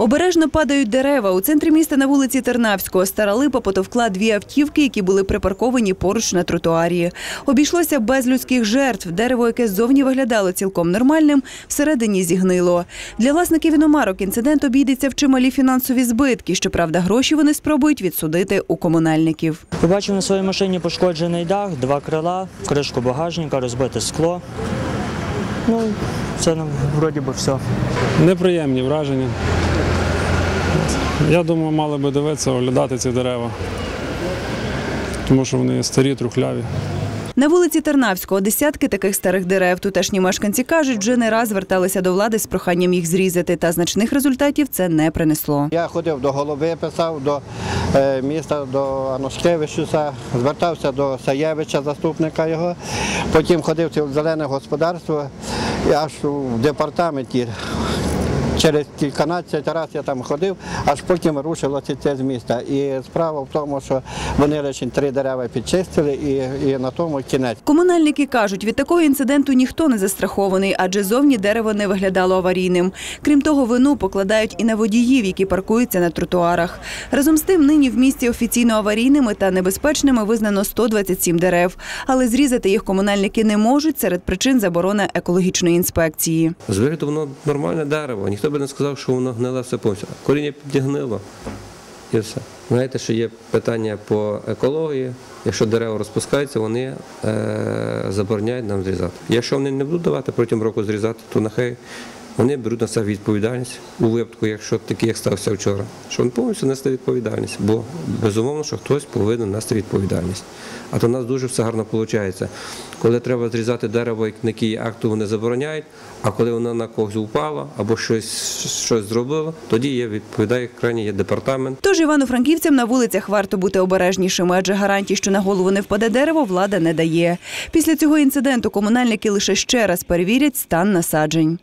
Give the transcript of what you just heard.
Обережно падають дерева. У центрі міста на вулиці Тернавського стара липа потовкла дві автівки, які були припарковані поруч на тротуарі. Обійшлося без людських жертв. Дерево, яке ззовні виглядало цілком нормальним, всередині зігнило. Для власників іномарок інцидент обійдеться в чималі фінансові збитки. Щоправда, гроші вони спробують відсудити у комунальників. Побачив на своїй машині пошкоджений дах, два крила, кришку багажника, розбите скло. Ну, це ну, вроді би все. Неприємні враження. Я думаю, мали би дивитися, оглядати ці дерева, тому що вони старі, трухляві. На вулиці Тернавського десятки таких старих дерев. Тутешні мешканці кажуть, вже не раз зверталися до влади з проханням їх зрізати, та значних результатів це не принесло. Я ходив до голови, писав до е, міста, до Анушкевичуса, звертався до Саєвича, заступника його. Потім ходив в зелене господарство, аж в департаменті. Через кільканадцять разів я там ходив, аж потім рушилося це з міста. І справа в тому, що вони лише три дерева підчистили і, і на тому кінець. Комунальники кажуть, від такого інциденту ніхто не застрахований, адже зовні дерево не виглядало аварійним. Крім того, вину покладають і на водіїв, які паркуються на тротуарах. Разом з тим, нині в місті офіційно аварійними та небезпечними визнано 127 дерев. Але зрізати їх комунальники не можуть серед причин заборони екологічної інспекції. З вигляду воно нормальне дерево. Ніхто би не сказав, що воно гниле все повністю. Коріння підігнило і все. Знаєте, що є питання по екології. Якщо дерева розпускаються, вони е, забороняють нам зрізати. Якщо вони не будуть давати протягом року зрізати, то нехай вони беруть на себе відповідальність у випадку, якщо такий, як стався вчора, що вони повністю нести відповідальність, бо безумовно, що хтось повинен нести відповідальність. А то в нас дуже все гарно виходить. Коли треба зрізати дерево, як на який акту вони забороняють, а коли воно на когось упало або щось, щось зробило, тоді є відповідає крайній є департамент. Тож івано-франківцям на вулицях варто бути обережнішими, адже гарантій, що на голову не впаде дерево, влада не дає. Після цього інциденту комунальники лише ще раз перевірять стан насаджень.